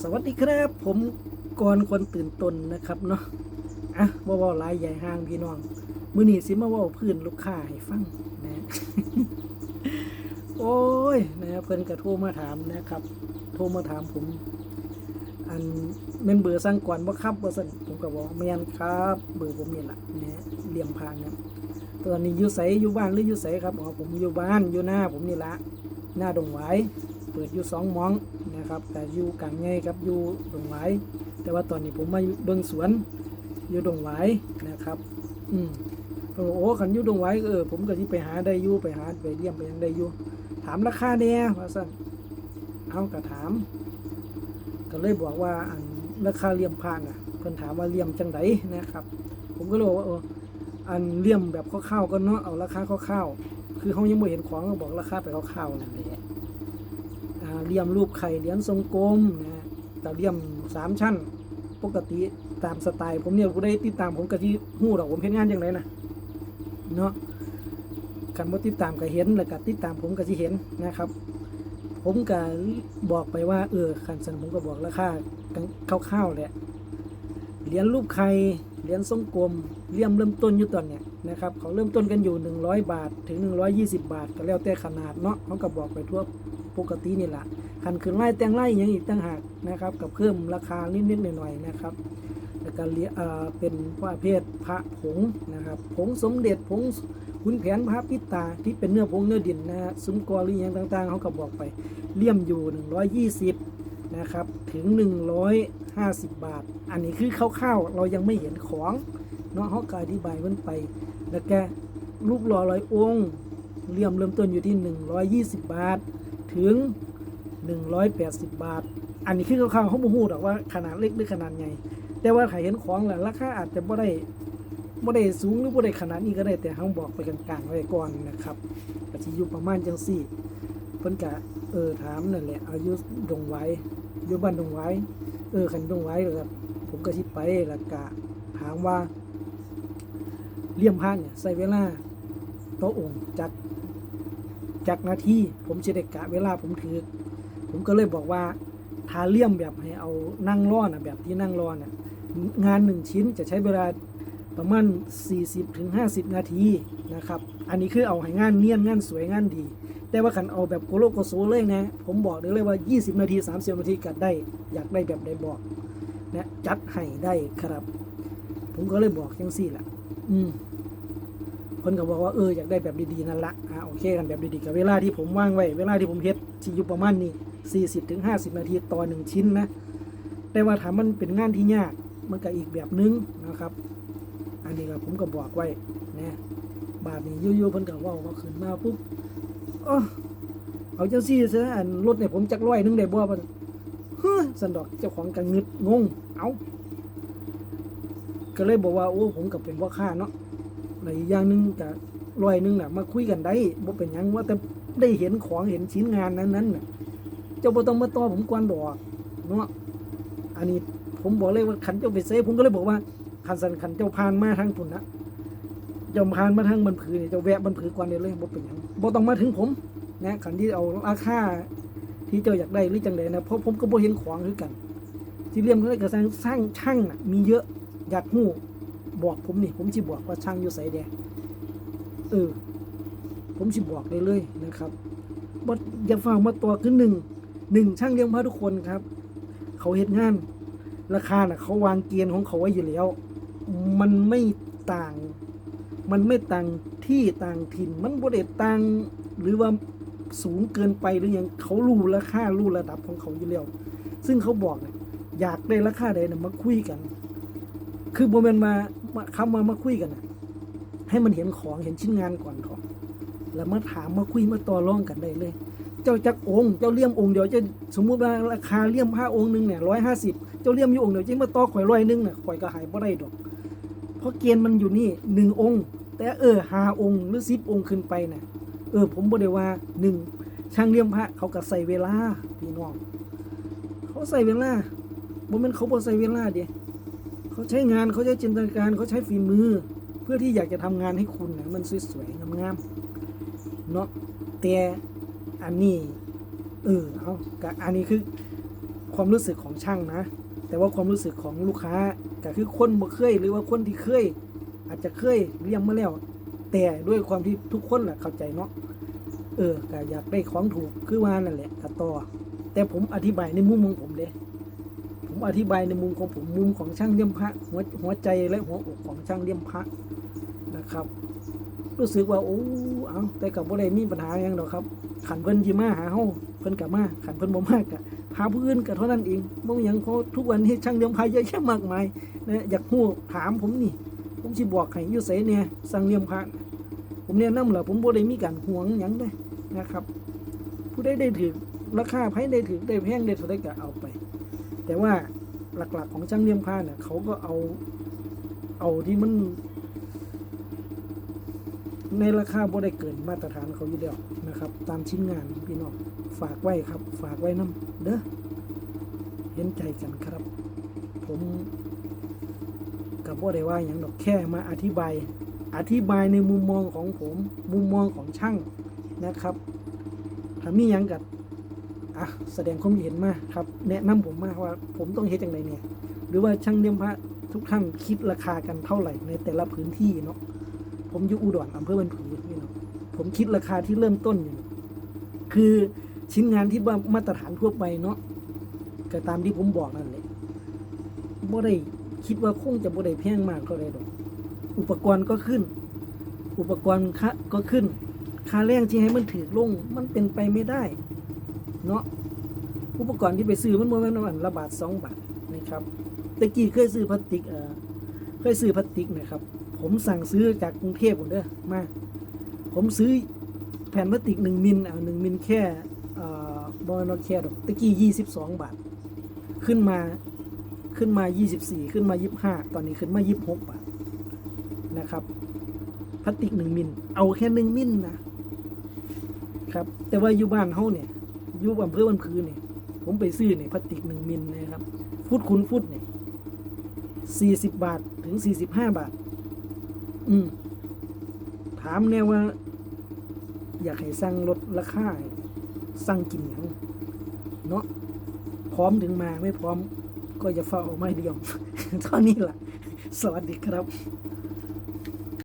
สวัสดีครับ ผมก่อนคนตื่นตนนะครับเนาะอะว่าวาลายใหญ่ห้างพี่น้อง มื้อนีสิมาว่าพื้นลูกค้าให้ฟังนะโอ้ยนะครับเพิ่นก็โทรมาถามนะครับ โทรมาถามผม อันเมนเบอร์สั่งก่อนบ่ครับบ่สั่นผมก็บอกแม่นครับ เบอร์ผมนี่ล่ะนะเลี่ยมพางนะตอนนี้อยู่ไสอยู่บ้านหรืออยู่ไสครับอ๋อผมอยู่บ้านอยู่หน้าผมนี่ละหน้าดงหวาย เปิดอยู่สองมองนะครับแต่อยู่กลางไงครับอยู่ดงหวายแต่ว่าตอนนี้ผมมาอยู่เบิ่งสวนอยู่ดงหวายนะครับ อืมเพิ่นบอกโอ้ขันอยู่ดงหวายเออผมก็สิไปหาได้อยู่ไปหาไปเยี่ยมไปยังได้อยู่ถามราคาแหน่ว่าซั่นเอาก็ถาม ก็เลยบอกว่าอันราคาเลี่ยมพานอะเพิ่นถามว่าเลี่ยมจังไดนะครับ ผมก็เลยบอกว่าเอออันเลี่ยมแบบคร่าวๆก็เนาะเอาราคาคร่าวๆคือเขายังไม่เห็นของก็บอกราคาไปคร่าวๆนั่นแหละ เหลี่ยมรูปไข่เหรียญทรงกลมนะแต่เหลี่ยมสามชั้น ปกติตามสไตล์ผมเนี่ยกูได้ติดตามผมกะที่หู้ดอกผมเห็นงานอย่างไรนะเนาะกันว่าติดตามก็เห็นแล้วก็ติดตามผมก็ที่เห็นนะครับ ผมก็บอกไปว่า เออขันสันผมก็บอกราคาคร่าวๆแหละเหรียญรูปไข่เหรียญทรงกลมเลี่ยมเริ่มต้นอยู่ตอนเนี้ยนะครับเขาเริ่มต้นกันอยู่ 100 บาทถึง 120 บาท ก็แล้วแต่ขนาดเนาะเขาก็บอกไปทั่ว ปกตินี่แหละคันขึ้นไล่แต่งไล่ยังอีกต่างหากนะครับกับเพิ่มราคานิดๆหน่อยๆนะครับแล้วก็เรียอ่าเป็นประเภทพระผงนะครับผงสมเด็จผงขุนแผนพระปิตาที่เป็นเนื้อผงเนื้อดินนะฮะซุ้มกอรืออยังต่างๆเขาก็บอกไปเลี่ยมอยู่ 120นะครับถึง 150 บาท อันนี้คือคร่าวๆเรายังไม่เห็นของเนาะเขาก็อธิบายมันไป แล้วก็รูปหล่อร้อยองค์เลี่ยมเริ่มต้นอยู่ที่ 120 บาท ถึง 180 บาท อันนี้คือคร่าวๆเขาบ่ฮู้ดอกว่าขนาดเล็กหรือขนาดใหญ่ แต่ว่าถ้าเห็นของแล้วราคาอาจจะบ่ได้บ่ได้สูงหรือบ่ได้ขนาดนี้ก็ได้แต่เขาบอกไปกลางๆไว้ก่อนนะครับก็สิอยู่ประมาณจังซี่เพิ่นก็เออถามนั่นแหละอายุดงไว้อยู่บ้านดงไว้เออคันดงไว้แล้วก็ผมก็สิไปแล้วก็ถามว่าเลี่ยมพานเนี่ยใช้เวลาโตอองค์จัก จากนาทีผมจะได้กะเวลาผมถือ ผมก็เลยบอกว่าทาเลี่ยมแบบให้เอานั่งรอนะแบบที่นั่งรอนะงานหนึ่งชิ้นจะใช้เวลาประมาณ40ถึงนาทีนะครับ อันนี้คือเอาให้งานเนียนงานสวยงานดี แต่ว่าขันเอาแบบโกโลโกโซเลยนะ ผมบอกได้เลยว่า 20 นาที 30 นาทีก็ได้ อยากได้แบบใดบอกนะจัดให้ได้ครับ ผมก็เลยบอกจังสี่แหละอืม คนก็บอกว่าเอออยากได้แบบดีๆนั่นละอ่าโอเคกันแบบดีๆกับเวลาที่ผมว่างไว้ เวลาที่ผมเฮ็ดที่อยู่ประมาณนี้ 40ถึง50 นาทีต่อหนึ่งชิ้นนะแต่ว่าถามมันเป็นงานที่ยากมันก็อีกแบบนึงนะครับ อันนี้ก็ผมก็บอกไว้นะบาทนี้ยู่ๆเพิ่นก็ว้าว่าขึ้นมาปุ๊บเอ้อเอาจังซี่ซะอันรถเนี่ยผมจักร้อยหนึงได้บ่บ่เฮ้อสันดอกเจ้าของก็งึดงง เอาก็เลยบอกว่าโอ้ผมก็เป็นพ่อค้าเนาะ ในอีกอย่างหนึ่งกับรอยหนึ่งน่ะมาคุยกันได้บ่เป็นยังว่าแต่ได้เห็นของเห็นชิ้นงานนั้นนั้นน่ะเจ้าบ่ต้องมาต่อผมก่อนดอกเนาะอันนี้ผมบอกเลยว่าขันเจ้าไปเซผมก็เลยบอกว่าขันสันขันเจ้าผ่านมาทางปุ่นนะเจ้าผ่านมาทางบันผือเนี่ยเจ้าแวะบันผือก่อนได้เลยบ่เป็นยังบ่ต้องมาถึงผมนะขันที่เอาราคาที่เจ้าอยากได้หรือจังไดนะเพราะผมก็บ่เห็นของคือกันที่เรียมก็สร้างสร้างช่างน่ะมีเยอะอยากฮู้ บอกผมนี่ผมสิบอกว่าช่างอยู่ไสแดเออ ผมสิบอกได้เลยนะครับบ่อย่าฟังมาตัวคือหนึ่งหนึ่งช่างเลี้ยงพระทุกคนครับ เขาเฮ็ดงาน ราคาน่ะ เขาวางเกณฑ์ของเขาไว้อยู่แล้ว มันไม่ต่าง มันไม่ต่างที่ต่างถิ่น มันบ่ได้ต่างหรือว่าสูงเกินไปหรือหยังเขารู้ราคารู้ระดับของเขาอยู่แล้ว ซึ่งเขาบอกเนี่ยอยากได้ราคาใดน่ะมาคุยกัน คือโมเมนมามาคำมามาคุยกันนะให้มันเห็นของเห็นชิ้นงานก่อนก่อนแล้วมาถามมาคุยมาต่อรองกันได้เลย เจ้าจักองค์เจ้าเลี่ยมองค์เดี๋ยวจะสมมุติว่าราคาเลี่ยมผ้าองค์หนึ่งเนี่ยร้อยห้าสิบเจ้าเลี่ยมอยู่องค์เดี๋ยวจะมาต่อข่อยร้อยหนึ่งน่ะข่อยก็หายบ่ได้ดอก เพราะเกณฑ์มันอยู่นี่หนึ่งองค์ แต่เออห้าองค์หรือสิบองค์ขึ้นไปน่ะเออผมบ่ได้ว่าหนึ่งช่างเลี่ยมพระเขาก็ใส่เวลาพี่น้องเขาใส่เวลาบ่แม่นเขาบ่ใส่เวลาเด้ เขาใช้งานเขาใช้จินตนาการเขาใช้ฝีมือ เพื่อที่อยากจะทำงานให้คุณนะมันสวยๆงามๆเนาะแต่อันนี้เออเอากะอันนี้คือความรู้สึกของช่างนะ แต่ว่าความรู้สึกของลูกค้าก็คือคนบ่เคยหรือว่าคนที่เคย อาจจะเคยเลี้ยงมาแล้ว แต่ด้วยความที่ทุกคนแหละเข้าใจเนาะเออก็อยากได้ของถูกคือว่านั่นแหละก็ต่อแต่ผมอธิบายในมุมของผมเด้ผม อธิบายในมุมของผมมุมของช่างเลี่ยมพระหัวหัวใจและหัวอกของช่างเลี่ยมพระนะครับ รู้สึกว่าโอ้เอาแต่กับบ่ได้มีปัญหาหยังดอครับขันเพิ่นสิมาหาเฮาเพิ่นก็มาขันเพิ่นบ่มากก็หาผู้อื่นก็เท่านั้นเองบ่มีหยังเพราะทุกวันนี้ช่างเลี้ยงพระเยอะแยะมากมายนะอยากฮู้ถามผมนี่ ผมสิบอกให้อยู่ไสเนี่ยสั่งเลี้ยงพระผมแนะนำล่ะผมบ่ได้มีการหวงหยังเด้นะครับ ผู้ใดได้ถือราคาไผได้ถือได้แพงได้เท่าใดก็เอาไป แต่ว่าหลักๆของช่างเลี้ยงพระเนี่ยเขาก็เอาเอาที่มัน ในราคาบ่ได้เกินมาตรฐานเขาอยู่แล้วนะครับ ตามชิ้นงานพี่น้องฝากไว้ครับ ฝากไว้น้ำเด้อเห็นใจกันครับ ผมกับบ่ได้ว่าอย่างดอกแค่มาอธิบาย อธิบายในมุมมองของผม มุมมองของช่างนะครับถ้ามีหยังกับ อะแสดงความเห็นมาครับ แนะนำผมมาว่าผมต้องเฮ็ดอย่างไรเนี่ย หรือว่าช่างเลี้ยงพระทุกท่านคิดราคากันเท่าไหร่ในแต่ละพื้นที่เนาะผมอยู่อุดรอำเภอบันผือพี่เน้องผมคิดราคาที่เริ่มต้นอยู่คือชิ้นงานที่ว่ามาตรฐานทั่วไปเนาะก็ตามที่ผมบอกนั่นแหละบ่ได้คิดว่าคงจะบ่ได้แพงมากเท่าไรดอก อุปกรณ์ก็ขึ้น อุปกรณ์ค่าก็ขึ้น ค่าแรงที่ให้มันถือลง มันเป็นไปไม่ได้ เนาะอุปกรณ์ที่ไปซื้อมันม่นว่าอันละบาทสองบาทนะครับตะกี้เคยซื้อพลาสติกเอ่อเคยซื้อพลาสติกนะครับ ผมสั่งซื้อจากกรุงเทพผมเด้อมาผมซื้อแผ่นพลาสติกหนึ่งมิลอ่าหนึ่งมิลแค่เอ่อบอนอแค่ดอกตะกี้ยี่สิบสองบาท ขึ้นมาขึ้นมายี่สิบสี่ขึ้นมายี่สิบห้าตอนนี้ขึ้นมายี่สิบหกบาทนะครับพลาสติกหนึ่งมิล เอาแค่หนึ่งมิลนะครับ แต่ว่าอยู่บ้านเฮาเนี่ย อยู่อำเภอบันพือเนี่ยผมไปซื้อเนี่ยพลาสติกหนึ่งมิลนะครับ ฟุตคูณฟุตเนี่ยสี่สิบบาทถึงสี่สิบห้าบาท อืม ถามแน่ว่า อยากให้สั่งลดราคาให้สั่งกินหยังเนาะพร้อมถึงมาไม่พร้อม ก็อย่าเฝ้าเอาไม่เดียวเท่านี้ล่ะ สวัสดีครับ